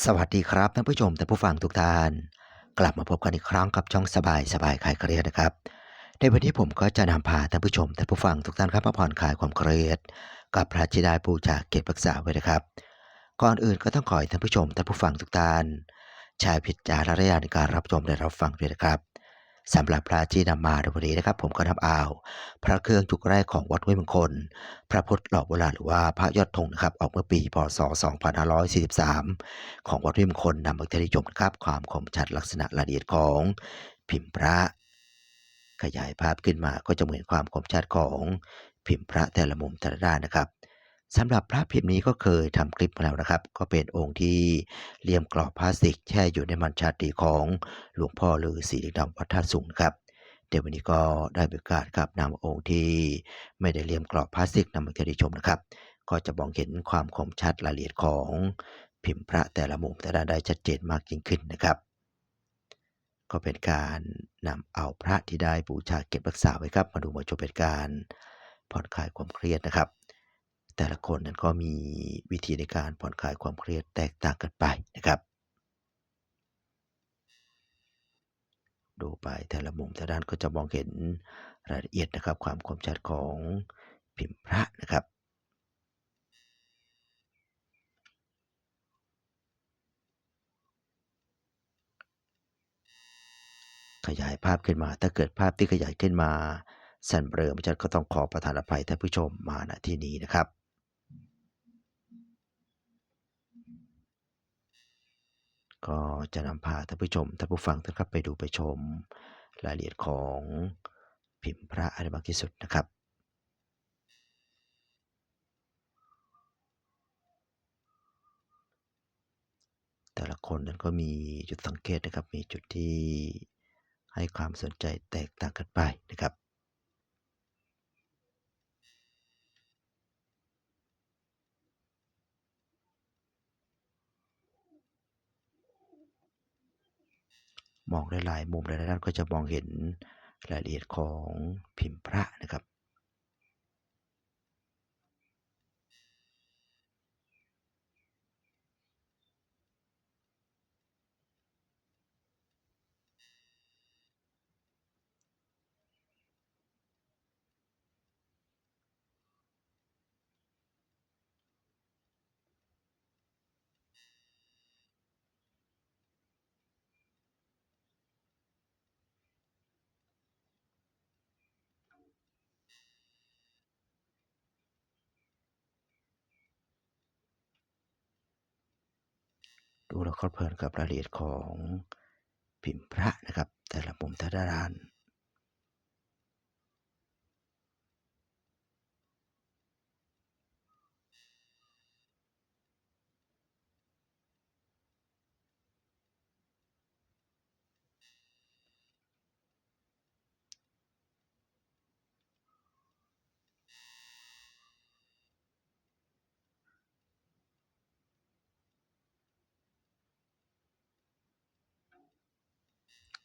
สวัสดีครับท่านผู้ชมท่านผู้ฟังทุกท่าน กลับมาพบกันอีกครั้งกับช่องสบายสบายคลายเครียดนะครับ ในวันนี้ผมก็จะนำพาท่านผู้ชมท่านผู้ฟังทุกท่านครับมาผ่อนคลายความเครียด กับพระธิดาปูจากเกตรักษาไว้นะครับ ก่อนอื่นก็ต้องขอให้ท่านผู้ชมท่านผู้ฟังทุกท่านใช้พิจารณญาณในการรับชมและรับฟังด้วยนะครับ สำหรับพระที่นำมาในวันนี้นะครับ ผมก็นำเอาพระเครื่องจุกแรกของวัดห้วยมงคล พระพุทธหล่อโบราณหรือว่าพระยอดธงนะครับ ออกเมื่อปีพศ 2543 ของวัดห้วยมงคลนำมาเทนิยมนะครับ ความคมชัดลักษณะละเอียดของพิมพ์พระ ขยายภาพขึ้นมาก็จะเหมือนความคมชัดของพิมพ์พระแต่ละมุมแต่ละด้านนะครับ สำหรับพระพิมพ์นี้ก็เคยทำคลิปมาแล้วนะครับ ก็เป็นองค์ที่เลี่ยมกรอบพลาสติกแช่อยู่ในมันชาตรีของหลวงพ่อฤาษีลิงดำวัดท่าสูงนครับเดี๋ยววันนี้ก็ได้โอกาสครับนำองค์ที่ไม่ได้เลี่ยมกรอบพลาสติกนำมาให้ได้ชมนะครับ ก็จะมองเห็นความคมชัดรายละเอียดของพิมพ์พระแต่ละมุมแต่ละด้านได้ชัดเจนมากยิ่งขึ้นนะครับ ก็เป็นการนำเอาพระที่ได้บูชาเก็บรักษาไว้ครับ มาดูมาชมเป็นการผ่อนคลายความเครียดนะครับ แต่ละคนนั้นก็มีวิธีในการผ่อนคลายความเครียดแตกต่างกันไปนะครับ ดูไปแต่ละมุมแต่ละด้านก็จะมองเห็นรายละเอียดนะครับ ความคมชัดของพิมพ์พระนะครับขยายภาพขึ้นมา ถ้าเกิดภาพที่ขยายขึ้นมาสั่นเบลอมันจะก็ต้องขอประทานอภัยท่านผู้ชมมาณที่นี้นะครับ ก็จะนำพาท่านผู้ชมท่านผู้ฟังท่านครับไปดูไปชมรายละเอียดของพิมพ์พระอะไรมากที่สุดนะครับแต่ละคนนั้นก็มีจุดสังเกตนะครับ มีจุดที่ให้ความสนใจแตกต่างกันไปนะครับ มองหลายๆมุมหลายๆด้านก็จะมองเห็นรายละเอียดของพิมพ์พระนะครับ ดูแล้วเพลินกับรายละเอียดของพิมพ์พระนะครับ แต่ละมุมแต่ละด้าน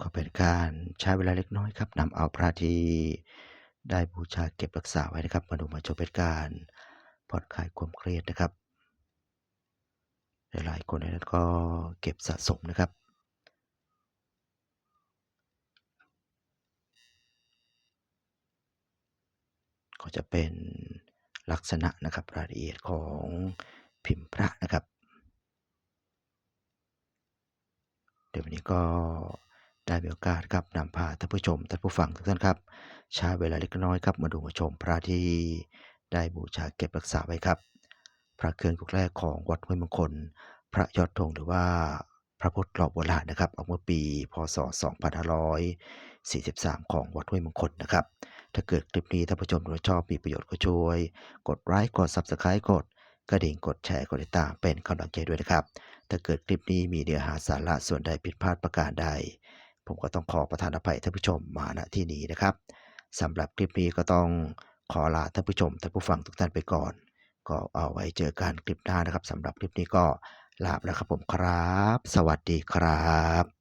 ก็เป็นการใช้เวลาเล็กน้อยครับนำเอาพระที่ได้บูชาเก็บรักษาไว้นะครับ มาดูมาชมเป็นการผ่อนคลายความเครียดนะครับ หลายๆคนในนั้นก็เก็บสะสมนะครับก็จะเป็นลักษณะนะครับรายละเอียดของพิมพ์พระนะครับ เดี๋ยววันนี้ก็ ได้มีโอกาสครับนำพาท่านผู้ชมท่านผู้ฟังทุกท่านครับใช้เวลาเล็กน้อยครับมาดูมาชมพระที่ได้บูชาเก็บรักษาไว้ครับ พระเครื่องยุคแรกของวัดห้วยมงคล พระยอดธงหรือว่าพระพุทธหล่อโบราณนะครับออกเมื่อปีพศ 2543 ของวัดห้วยมงคลนะครับ ถ้าเกิดคลิปนี้ท่านผู้ชมชอบมีประโยชน์ก็ช่วย กดไลค์กด Subscribe กดกระดิ่งกดแชร์กดติดตามเป็นกำลังใจด้วยนะครับ ถ้าเกิดคลิปนี้มีเนื้อหาสาระส่วนใดผิดพลาดประการใด ผมก็ต้องขอประทานอภัยท่านผู้ชมมาณที่นี้นะครับสำหรับคลิปนี้ก็ต้องขอลาท่านผู้ชมท่านผู้ฟังทุกท่านไปก่อน ก็เอาไว้เจอกันคลิปหน้านะครับสำหรับคลิปนี้ก็ลาไปแล้วครับผมครับ สวัสดีครับ